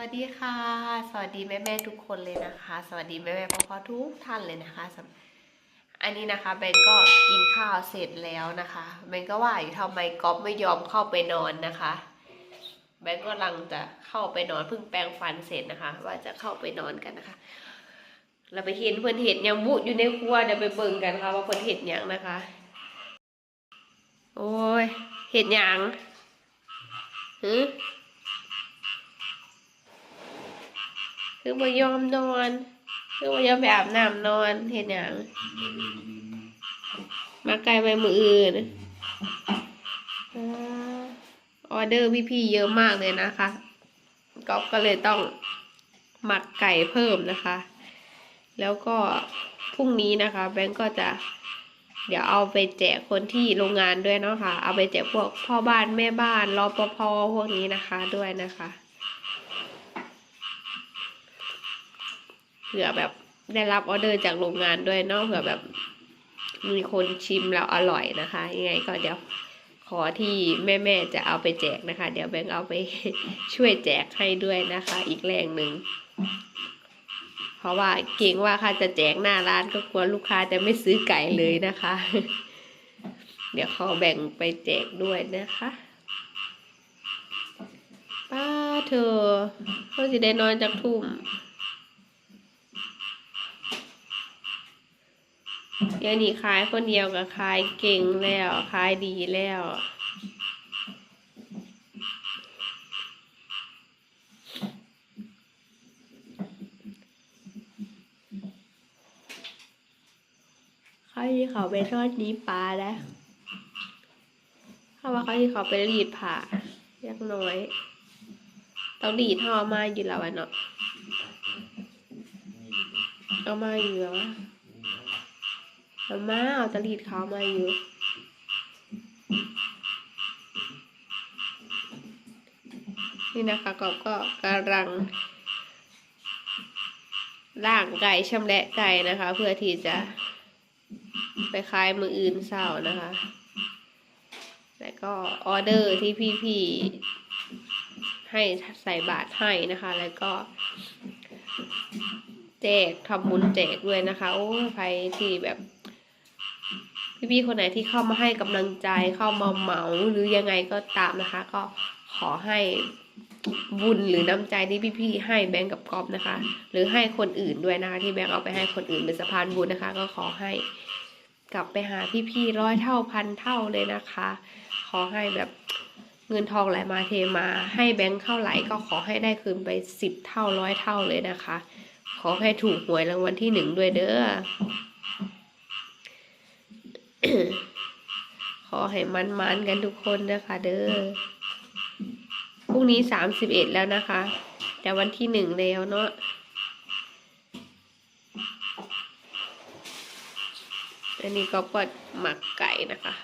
วัสดีค่ะ สวัสดีแม่แม่ทุกคนเลยนะคะ สวัสดีแม่แม่ๆพ่อทุกท่านเลยนะคะสำอันนี้นะคะเบนก็กินข้าวเสร็จแล้วนะคะเบนก็ว่าอยู่ทำไมก๊อฟไม่ยอมเข้าไปนอนนะคะเบนก็กำลังจะเข้าไปนอนเพิ่งแปรงฟันเสร็จนะคะ ว่าจะเข้าไปนอนกันนะคะ เราไปเห็นเพื่อนเห็ดยังบุอยู่ในครัวเดี๋ยวไปเบิ่งกันค่ะว่าเพื่อนเห็ดยังนะคะ โอ้ยเห็ดยังหือ คือมายอมนอน คือมายอมไปอาบน้ำนอนเห็นอย่างมาไกลไปมืออื่นออเดอร์พี่ๆเยอะมากเลยนะคะก๊อฟก็เลยต้องหมักไก่เพิ่มนะคะ แล้วก็พรุ่งนี้นะคะ แบงก์ก็จะเดี๋ยวเอาไปแจกคนที่โรงงานด้วยเนาะค่ะ เอาไปแจกพวกพ่อบ้านแม่บ้านรอปภพวกนี้นะคะด้วยนะคะ เผื่อแบบได้รับออเดอร์จากโรงงานด้วยเนาะเผื่อแบบ มีคนชิมแล้วอร่อยนะคะ ยังไงก็เดี๋ยวขอที่แม่ๆจะเอาไปแจกนะคะ เดี๋ยวแบงเอาไปช่วยแจกให้ด้วยนะคะ อีกแรงหนึ่งเพราะว่าเก่งว่าค่ะจะแจกหน้าร้านก็กลัวลูกค้าจะไม่ซื้อไก่เลยนะคะ เดี๋ยวขอแบ่งไปแจกด้วยนะคะป้าเธอเขาจะได้นอนจากทุ่ม เดี๋ยวนี้ขายคนเดียวกับขายเก่งแล้วขายดีแล้วเขาที่เขาไปทอดนี้ปลาแล้วเขาว่าเขาที่เขาไปรีดผ่าเล็กน้อยต้องดีดห่อมาอยู่แล้วอะเนาะเอามาอยู่แล้ว อะเอามาเอาตะลีดเขามาอยู่ นี่นะคะกอบก็กำลังล่างไก่ชำแหละไก่นะคะ เพื่อที่จะไปขายมืออื่นเศร้านะคะ แล้วก็ออเดอร์ที่พี่ๆให้ใส่บาทให้นะคะ แล้วก็แจกทำบุญแจกด้วยนะคะ โอ้ใครที่แบบ พี่ๆคนไหนที่เข้ามาให้กำลังใจเข้ามาเหมาหรือยังไงก็ตามนะคะ ก็ขอให้บุญหรือน้ำใจที่พี่ๆให้แบงก์กับกอบนะคะ หรือให้คนอื่นด้วยนะคะ ที่แบงก์เอาไปให้คนอื่นเป็นสะพานบุญนะคะ ก็ขอให้กลับไปหาพี่ๆร้อยเท่าพันเท่าเลยนะคะ ขอให้แบบเงินทองไหลมาเทมาให้แบงก์เข้าไหลก็ขอให้ได้คืนไปสิบเท่าร้อยเท่าเลยนะคะ ขอให้ถูกหวยรางวัลที่หนึ่งด้วยเด้อ ขอให้มันมันๆกันทุกคนนะคะเด้อพรุ่งนี้สามสิบเอ็ดแล้วนะคะ แต่วันที่หนึ่งแล้วเนาะอันนี้ก็เปิดหมักไก่นะคะ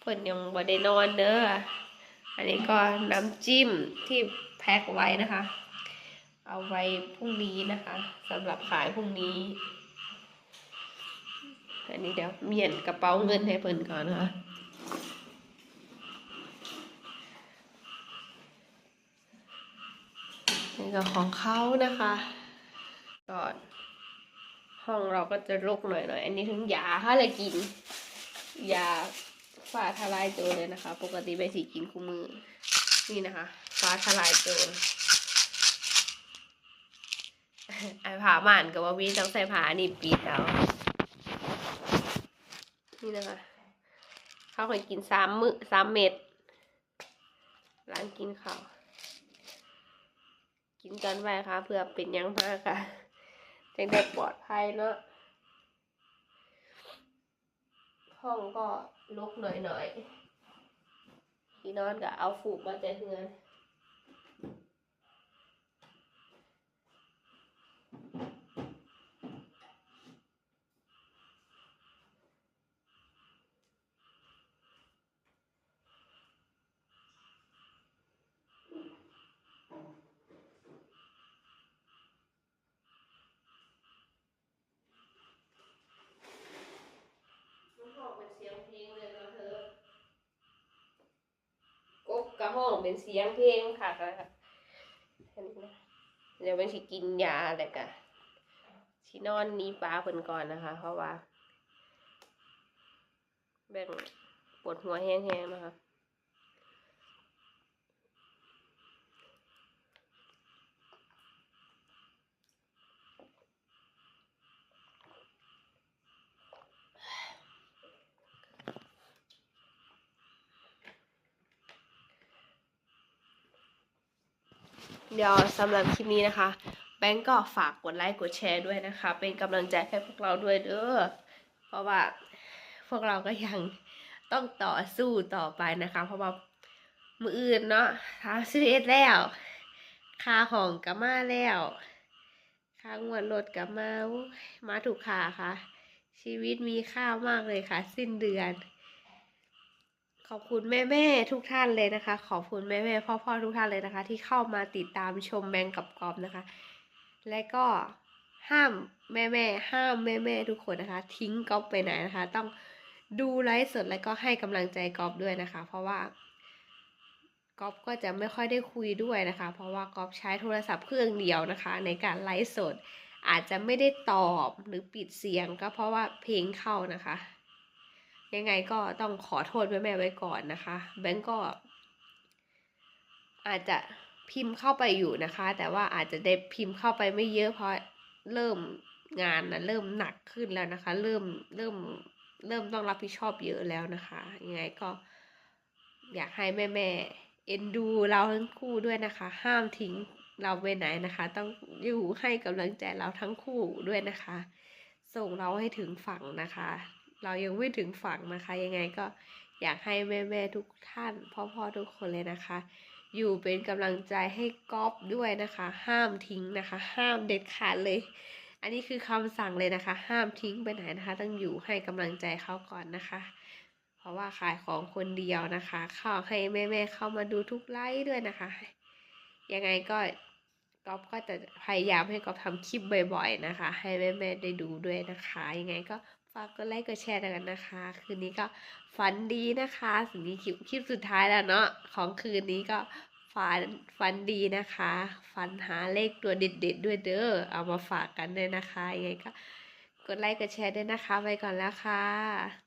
เพิ่นยังบ่ได้นอนเด้ออันนี้ก็น้ำจิ้มที่แพ็คไว้นะคะ เอาไว้พรุ่งนี้นะคะสำหรับขายพรุ่งนี้ อันนี้เดี๋ยวเมียนกระเป๋าเงินให้เพิ่นก่อนนะคะนี่ก็ของเขานะคะก่อนห้องเราก็จะรกหน่อยหน่อยๆอันนี้ถึงยาถ้าเลยกินยาฟ้าทลายโจรเลยนะคะ ปกติไปสีกินคู่มือ นี่นะคะ ฟ้าทลายโจรไอ้ผาหมันกับว่าวีต้องใส่ผานี่ปีดเอา นี่นะคะข้าวเคยกินสามมือสามเม็ดร้านกินข้าวกินกันไปค่ะเพื่อเป็นยังมากค่ะจะได้ปลอดภัยเนาะห้องก็ลุกหน่อยหน่อยๆพี่นอนก็เอาฝูกมาแต่เฮือน ห้องเป็นเสียงเพลงเลยเนาะเธอกบกระห้อง เป็นเสียงเพลงค่ะนะคะเธค่นี้นะเดี๋ยวมันสิกินยาอะไรกะชินอนนี้ป้าเพิ่นก่อนนะคะ เพราะว่า แบ่งปวดหัวแห้งๆนะคะ เดี๋ยวสำหรับคลิปนี้นะคะ แบงก์ก็ฝากกดไลค์กดแชร์ด้วยนะคะ เป็นกำลังใจให้พวกเราด้วยเด้อเพราะว่าพวกเราก็ยังต้องต่อสู้ต่อไปนะคะ เพราะว่ามืออื่นเนาะทำสิบเอ็ดแล้วค่าของก็มาแล้วค่างวดรถก็มามาถูกค่าค่ะ ชีวิตมีค่ามากเลยค่ะ สิ้นเดือน ขอบคุณแม่แม่ๆทุกท่านเลยนะคะ ขอบคุณแม่แม่พ่อพ่อๆทุกท่านเลยนะคะ ที่เข้ามาติดตามชมแบงกับกอมนะคะ และก็ห้ามแม่แม่ๆห้ามแม่แม่ๆทุกคนนะคะ ทิ้งกอฟไปไหนนะคะ ต้องดูไลฟ์สดแล้วก็ให้กำลังใจกอฟด้วยนะคะ เพราะว่ากอฟก็จะไม่ค่อยได้คุยด้วยนะคะ เพราะว่ากอฟใช้โทรศัพท์เครื่องเดียวนะคะ ในการไลฟ์สด อาจจะไม่ได้ตอบหรือปิดเสียงก็เพราะว่าเพลงเข้านะคะ ยังไงก็ต้องขอโทษแม่แม่ไว้ก่อนนะคะ แบงก์ก็ อาจจะพิมพ์เข้าไปอยู่นะคะ แต่ว่าอาจจะได้พิมพ์เข้าไปไม่เยอะเพราะเริ่มงานนะเริ่มหนักขึ้นแล้วนะคะ เริ่มเริ่มเริ่มต้องรับผิดชอบเยอะแล้วนะคะยังไงก็ อยากให้แม่แม่เอ็นดูเราทั้งคู่ด้วยนะคะ ห้ามทิ้งเราไปไหนนะคะ ต้องอยู่ให้กำลังใจเราทั้งคู่ด้วยนะคะ ส่งเราให้ถึงฝั่งนะคะ เรายังไม่ถึงฝั่งนะคะ ยังไงก็อยากให้แม่ๆทุกท่านพ่อๆทุกคนเลยนะคะ อยู่เป็นกำลังใจให้ก๊อฟด้วยนะคะ ห้ามทิ้งนะคะ ห้ามเด็ดขาดเลย อันนี้คือคำสั่งเลยนะคะ ห้ามทิ้งไปไหนนะคะ ต้องอยู่ให้กำลังใจเขาก่อนนะคะ เพราะว่าขายของคนเดียวนะคะ เข้าให้แม่ๆเข้ามาดูทุกไลฟ์ด้วยนะคะ ยังไงก็ก๊อฟก็จะพยายามให้ก๊อฟทำคลิปบ่อยๆนะคะ ให้แม่ๆได้ดูด้วยนะคะ ยังไงก็ ฝากกดไลค์กดแชร์กันนะคะ คืนนี้ก็ฝันดีนะคะสิ่งนี้คลิปคลิปสุดท้ายแล้วเนาะของคืนนี้ก็ฝันฝันดีนะคะ ฝันหาเลขตัวเด็ดๆด้วยเด้อเอามาฝากกันด้วยนะคะยังไงก็กดไลค์กดแชร์ด้วยนะคะ ไปก่อนแล้วค่ะ